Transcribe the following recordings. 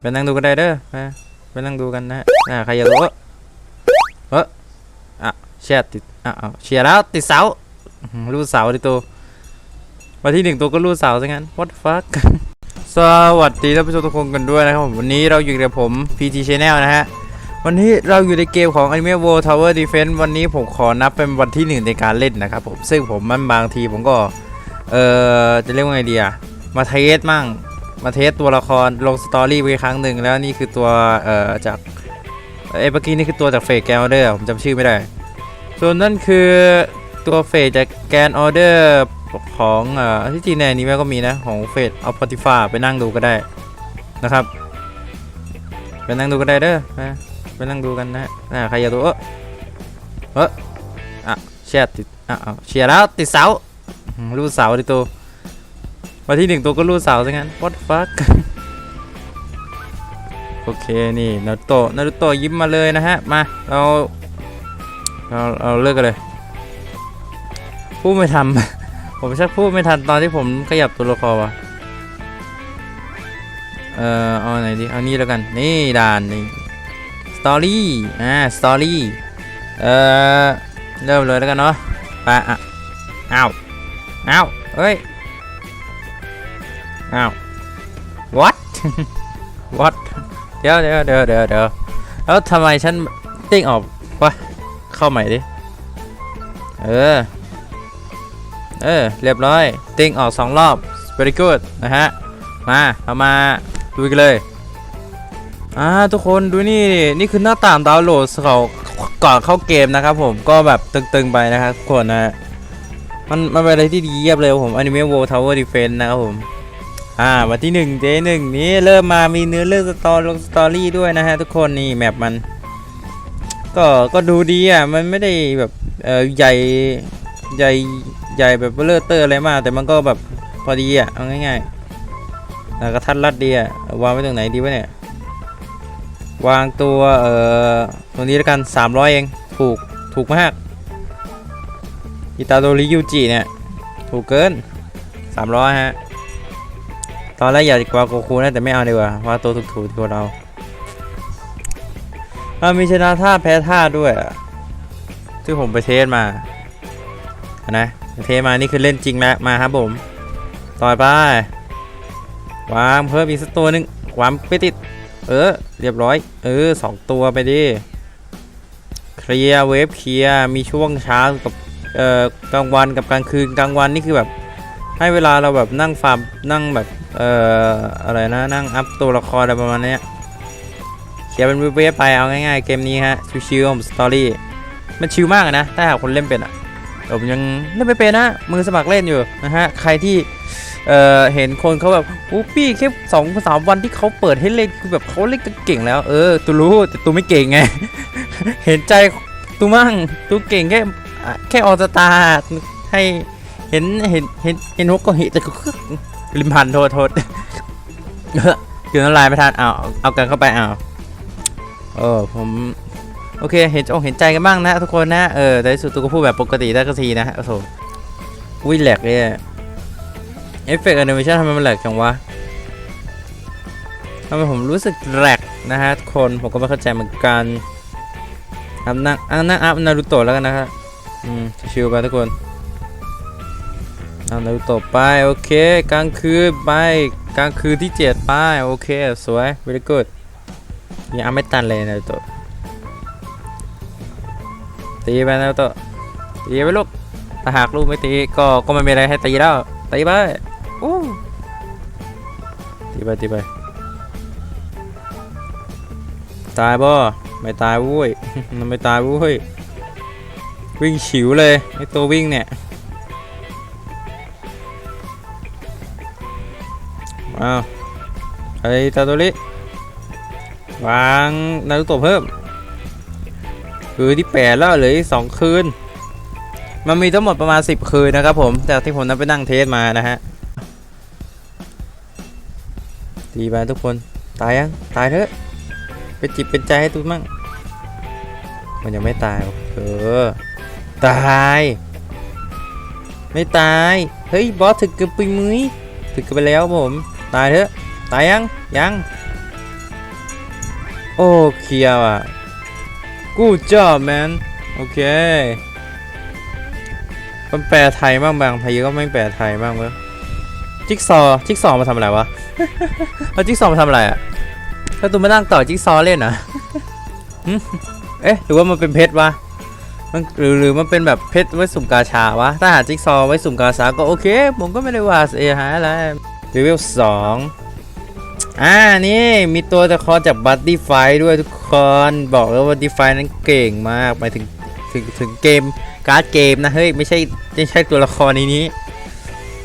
ไปนั่งดูกันได้เด้อไปไปนั่งดูกันนะอ่าใครอยากรู้เอออะเชียร์ติดอะเอาเชียร์แล้วติดเสารูดเสาดิตัววันที่หนึ่งตัวก็รูดเสาซะงั้น what the fuck สวัสดีท่านผู้ชมทุกคนกันด้วยนะครับผมวันนี้เราอยู่กับผม PT Channel นะฮะวันนี้เราอยู่ในเกมของ Anime World Tower Defense วันนี้ผมขอนับเป็นวันที่หนึ่งในการเล่นนะครับผมซึ่งผมมันบางทีผมก็เอ่อจะเรียกว่าไงดีอะมาเทสมั่ง มาเทสตัวละครลงสตอรี่ไปครั้งหนึ่งแล้วนี่คือตัวเอ่อจากเอ้เมื่อกี้นี่คือตัวจากเฟกแกนออเดอร์ผมจำชื่อไม่ได้ ส่วนนั่นคือตัวเฟสจากแกนออเดอร์ของเอ่อที่จริงในนี้แม่ก็มีนะ ของเฟสเอาปฏิฟาไปนั่งดูก็ได้นะครับไปนั่งดูก็ได้เด้อไปไปนั่งดูกันนะฮะใครอยากดูเออเอออะเชียร์ติดอะเชียร์แล้วติดเสารูดเสาดิตัว วันที่หนึ่งตัวก็รูดเสาซะงั้น what the fuck โอเคนี่นารุโตะนารุโตะยิ้มมาเลยนะฮะ มาเราเราเราเลิกกันเลย พูดไม่ทันผมชักพูดไม่ทันตอนที่ผมขยับตัวละครว่ะเอ่อเอาไหนดี เอานี่แล้วกัน นี่ด่านนี่สตอรี่อ่าสตอรี่เอ่อเริ่มเลยแล้วกันเนาะไปอะอ้าวอ้าวเอ้ย อ้าว what what เดี๋ยวเดี๋ยวเดี๋ยวเดี๋ยวเดี๋ยวแล้วทำไมฉันติ้งออกวะเข้าใหม่ดิ เออ เออ เรียบร้อย ติ้งออกสองรอบ very good นะฮะ มาเอามาดูกันเลยอ่าทุกคนดูนี่นี่คือหน้าต่างดาวน์โหลดเขาก่อนเข้าเกมนะครับผมก็แบบตึงๆไปนะครับทุกคนนะฮะมันมันเป็นอะไรที่ดีเยี่ยมเลยผม Anime World Tower Defense นะครับผม อ่าวันที่หนึ่งเจหนึ่งนี้เริ่มมามีเนื้อเรื่องสตอลงสตอรี่ด้วยนะฮะทุกคนนี่แมปมัน ก็ก็ดูดีอะมันไม่ได้แบบเออใหญ่ใหญ่ใหญ่แบบเลอร์เตอร์อะไรมาก แต่มันก็แบบพอดีอะเอาง่ายๆแล้วก็ทัดรัดดีอะวางไว้ตรงไหนดีวะเนี่ยวางตัวเอ่อตรงนี้แล้วกัน 300 เองถูกถูกมากอิตาโดริยูจิเนี่ยถูกเกิน 300 ฮะ ตอนแรกอยากกว่าโกคูนะแต่ไม่เอาดีกว่าว่าตัวถูกๆดีกว่าเรามันมีชนะท่าแพ้ท่าด้วยที่ผมไปเทสมานะเทสมานี่คือเล่นจริงแล้วมาครับผม ต่อยไปวางเพิ่มอีกสักตัวหนึงวางไปติด เออ เรียบร้อย เออสองตัวไปดิเคลียร์เวฟเคลียร์มีช่วงเช้ากับเอ่อกลางวันกับกลางคืนกลางวันนี่คือแบบ ให้เวลาเราแบบนั่งฟาร์มนั่งแบบเอ่ออะไรนะนั่งอัพตัวละครอะไรประมาณนี้เขียนเป็นเว็บไปเอาง่ายๆเกมนี้ฮะชิวๆผมสตอรี่มันชิวมากนะถ้าหากคนเล่นเป็นอะผมยังเล่นไม่เป็นนะมือสมัครเล่นอยู่นะฮะใครที่เอ่อเห็นคนเขาแบบอู้พี่แค่สองสามวันที่เขาเปิดให้เล่นคือแบบเขาเล่นกันเก่งแล้วเออตูรู้แต่ตูไม่เก่งไงเห็นใจตูมั่งตูเก่งแค่แค่ออสตาให้ เห็นเห็นเห็นเห็นนกก็เห็นแต่ก็ริมพันโทษโทษคือน้ำลายไม่ทันเอาเอากันเข้าไปเอาเออผมโอเคเห็นอกเห็นใจกันบ้างนะทุกคนนะเออแต่ที่สุดตัวก็พูดแบบปกติได้ก็ทีนะโอ้โหวิ่งแหลกเลยเอฟเฟกต์แอนิเมชันทำไมมันแหลกจังวะทำไมผมรู้สึกแหลกนะฮะทุกคนผมก็ไม่เข้าใจเหมือนกันอัพนั่งอะนั่งอัพนารูโตะแล้วกันนะครับอืมชิวๆไปทุกคน เอานารูโตะไป โอเค กลางคืนไป กลางคืนที่เจ็ดไป โอเค สวย very good ยังเอาไม่ตันเลยนารูโตะตีไปนารูโตะตีไปลูกถ้าหากลูกไม่ตีก็ก็ไม่มีอะไรให้ตีแล้วตีไปอู้ตีไปตีไปตายบ่ไม่ตายวุ้ยมันไม่ตายวุ้ยวิ่งฉิวเลยไอตัววิ่งเนี่ย อ้าวไอตาโตริวางนารุโตะเพิ่ม คือที่แปดแล้วเหลืออีกสองคืน มันมีทั้งหมดประมาณ 10 คืนนะครับผม จากที่ผมนั้นไปนั่งเทสมานะฮะตีไปทุกคน ตายยัง ตายเถอะเป็นจิตเป็นใจให้ทุกมั่ง มันยังไม่ตายเออ ตาย ไม่ตาย เฮ้ย บอสถึกเกือบไปมุ้ยถึกเกือบไปแล้วผม ตายเถอะ ตายยัง ยัง โอ้เคลียร์ว่ะ good job man โอเค มันแปลไทยบ้างบางทีก็ไม่แปลไทยบ้างเว้ยจิ๊กซอ จิ๊กซอมาทำอะไรวะเอาจิ๊กซอมาทำอะไรอะ ถ้าตูมานั่งต่อจิ๊กซอเล่นอหึเอ๊ะ หรือว่ามันเป็นเพชรวะมันหรือหรือมันเป็นแบบเพชรไว้สุ่มกาชาวะ ถ้าหาจิ๊กซอไว้สุ่มกาชาก็โอเค ผมก็ไม่ได้ว่าเสียหายอะไร เลเวลสองอ่านี่มีตัวตะคอจากบัตตี้ไฟด้วยทุกคนบอกแล้วว่าบัตตี้ไฟนั้นเก่งมากหมายถึงถึงถึงเกมการ์ดเกมนะเฮ้ยไม่ใช่ไม่ใช่ตัวละครในนี้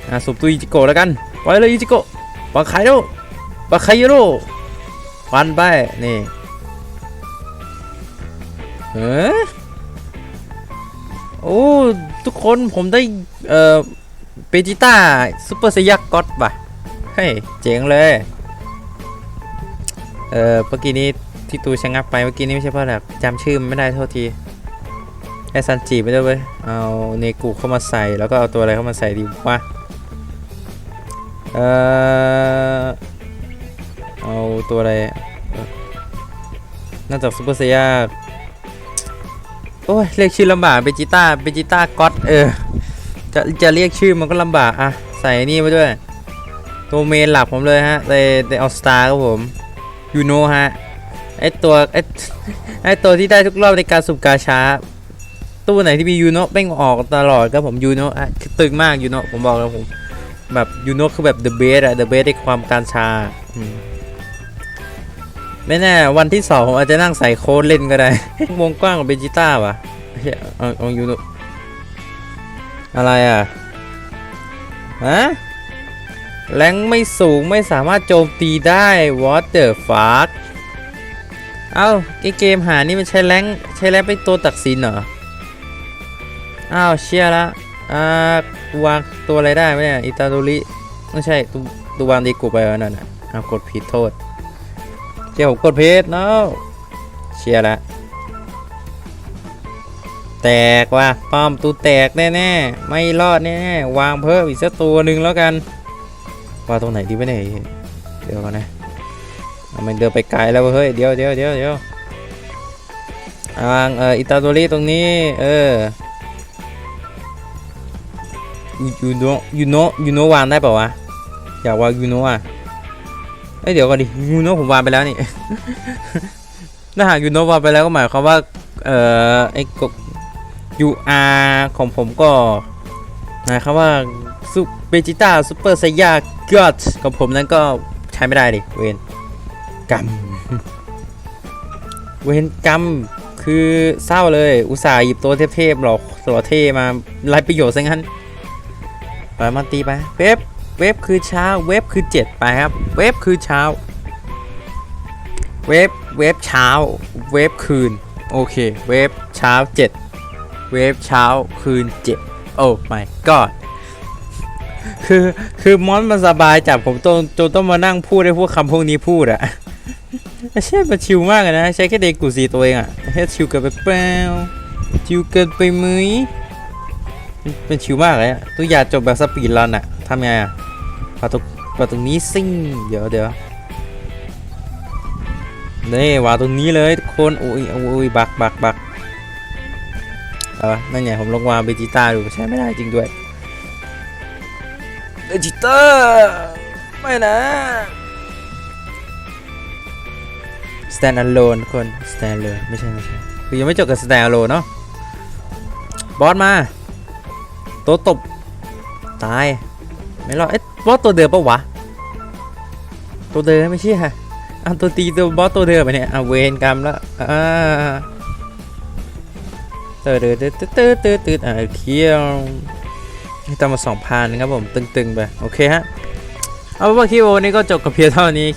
อะสุ่มตัวอิจิโกะแล้วกันไปเลยจิโกะปาไคโร่ปาไคโร่ฟันไปนี่เออโอ้ทุกคนผมได้เอ่อเปจิต้าซูเปอร์ไซยักก็อตว่ะ เฮ้ย เจ๋งเลย เออเมื่อกี้นี้ที่ตูชะงักไปเมื่อกี้นี้ไม่ใช่เพราะอะไรจำชื่อมันไม่ได้โทษทีไอซันจิไม่ได้เว้ย เอาเนกูเข้ามาใส่แล้วก็เอาตัวอะไรเข้ามาใส่ดีวะ เอ่อเอาตัวอะไรเอ่อน่าจะซูเปอร์เซียโอ้ยเรียกชื่อลำบากเบจิต้าเบจิต้าก็อตเออจะจะเรียกชื่อมันก็ลำบากอะใส่นี่มาด้วย ตัวเมนหลักผมเลยฮะในในออสตาครับผมยูโนฮะไอตัวไอไอตัวที่ได้ทุกรอบในการสุ่มกาชาตู้ไหนที่มียูโนเป้งออกตลอดครับผมยูโนะอะตึงมากยูโนะผมบอกแล้วผมแบบยูโนะคือแบบ the best อะ the best ในความการชาไม่แน่วันที่สองผมอาจจะนั่งใส่โค้ดเล่นก็ได้วงกว้างของเบจิต้าว่ะเฮ้ยเอาเอายูโนะอะไรอะฮะ แรงไม่สูงไม่สามารถโจมตีได้ what the fuck เอ้าไอเกมหานี่มันใช้แรงใช้แรงเป็นตัวตัดสินเหรอ อ้าวเชียละอ่าวางตัวอะไรได้ไหมเนี่ยอิตาโดริไม่ใช่ตัวตัววางดีกูไปแล้วนั่นน่ะอ้ากดผิดโทษเจ้าผมกดผิดเนาะเชียละแตกว่ะป้อมตูแตกแน่ๆไม่รอดแน่ๆวางเพิ่มอีกสักตัวหนึ่งแล้วกัน ว่าตรงไหนดีวะเนี่ยเดี๋ยวก่อนนะมันเดินไปไกลแล้วเฮ้ยเดี๋ยวเดี๋ยวเดี๋ยวเดี๋ยววางเอออิตาโดริตรงนี้ เออยูโนยูโนยูโนวางได้เปล่าวะอยากวางยูโนอะเอ้ยเดี๋ยวก่อนดิยูโนผมวางไปแล้วนี่ถ้าหากยูโนวางไปแล้วก็หมายความว่าเอ่อไอ้กยูอาร์ของผมก็หมายความว่า ซุปเบจิต้าซูเปอร์ไซยาก็ตของผมนั้นก็ใช้ไม่ได้ดิเวนกรรมเวนกรรมคือเศร้าเลย อุตส่าห์หยิบตัวเทพๆหรอกหล่อเท่มาไรประโยชน์ซะงั้นไปมาตีไปเว็บเว็บคือเช้าเว็บคือเจ็ดไปครับ เว็บคือเช้า เว็บเว็บเช้า เว็บคืน โอเค เว็บเช้าเจ็ดเว็บเช้าคืนเจ็ดโอ้ my god คือคือมอนมันสบายจับผมจนจนต้องมานั่งพูดให้พวกคำพวกนี้พูดอะไม่ใช่มันชิวมากนะ ใช้แค่เด็กกูสีตัวเองอะแค่ชิวเกินไปเปล่าชิวเกินไปมั้ยเป็นชิวมากเลยอะตัวอยากจบแบบสปีดรันอะทำไงอะปาตรงปาตรงนี้ซิ่งเดี๋ยวเดี๋ยวนี่วางตรงนี้เลยทุกคนโอ้ยโอ้ยบักบักบักเอาวะนั่นไงผมลองวางเบจิต้าดูใช้ไม่ได้จริงด้วย เบจิต้าไม่นะ stand alone คน stand alone ไม่ใช่ ไม่ใช่ คือยังไม่จบกับ stand alone เนาะบอสมา ตัวตบ ตาย ไม่รอดเอ๊ะบอสตัวเดิมปะวะ ตัวเดิมไม่ใช่ฮะอะตัวตีตัวบอสตัวเดิมไปเนี่ยอะเวนกรรมแล้วอ่าเตอเตอเตอเตอเตอเตออะเคี้ยว นี่ตามมาสองพันครับผมตึงๆไปโอเคฮะเอาเป็นว่าคลิปวันนี้ก็จบกับเพียงเท่านี้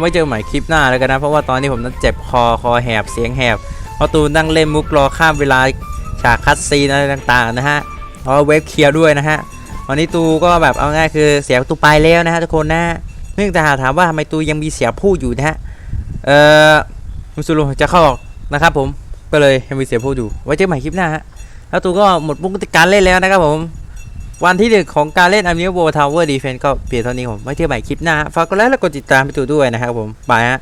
ไว้เจอใหม่คลิปหน้าแล้วกันนะ เพราะว่าตอนนี้ผมนั้นเจ็บคอคอแหบเสียงแหบเพราตูนนั่งเล่นมุกรอข้ามเวลาฉากคัดซีนอะไรต่างๆนะฮะเพราะว่าเว็บเคลียร์ด้วยนะฮะวันนี้ตูก็แบบเอาง่ายคือเสียงตูไปแล้วนะฮะทุกคนนะเนื่องจากถามว่าทำไมตูยังมีเสียงพูดอยู่นะฮะเอ่อมุสุรุจะเข้าออกนะครับผมก็เลยยังมีเสียงพูดอยู่ไว้เจอใหม่คลิปหน้าฮะแล้วตูก็หมดมุกการเล่นแล้วนะครับผม วันที่หนึ่งของการเล่นอันนี้โวทาวเวอร์ดีเฟนก็เปลี่ยนเท่านี้ผมไว้เที่ยวใหม่คลิปหน้า ฝากกดไลค์และกดติดตามไปดูด้วยนะครับผม บายฮะ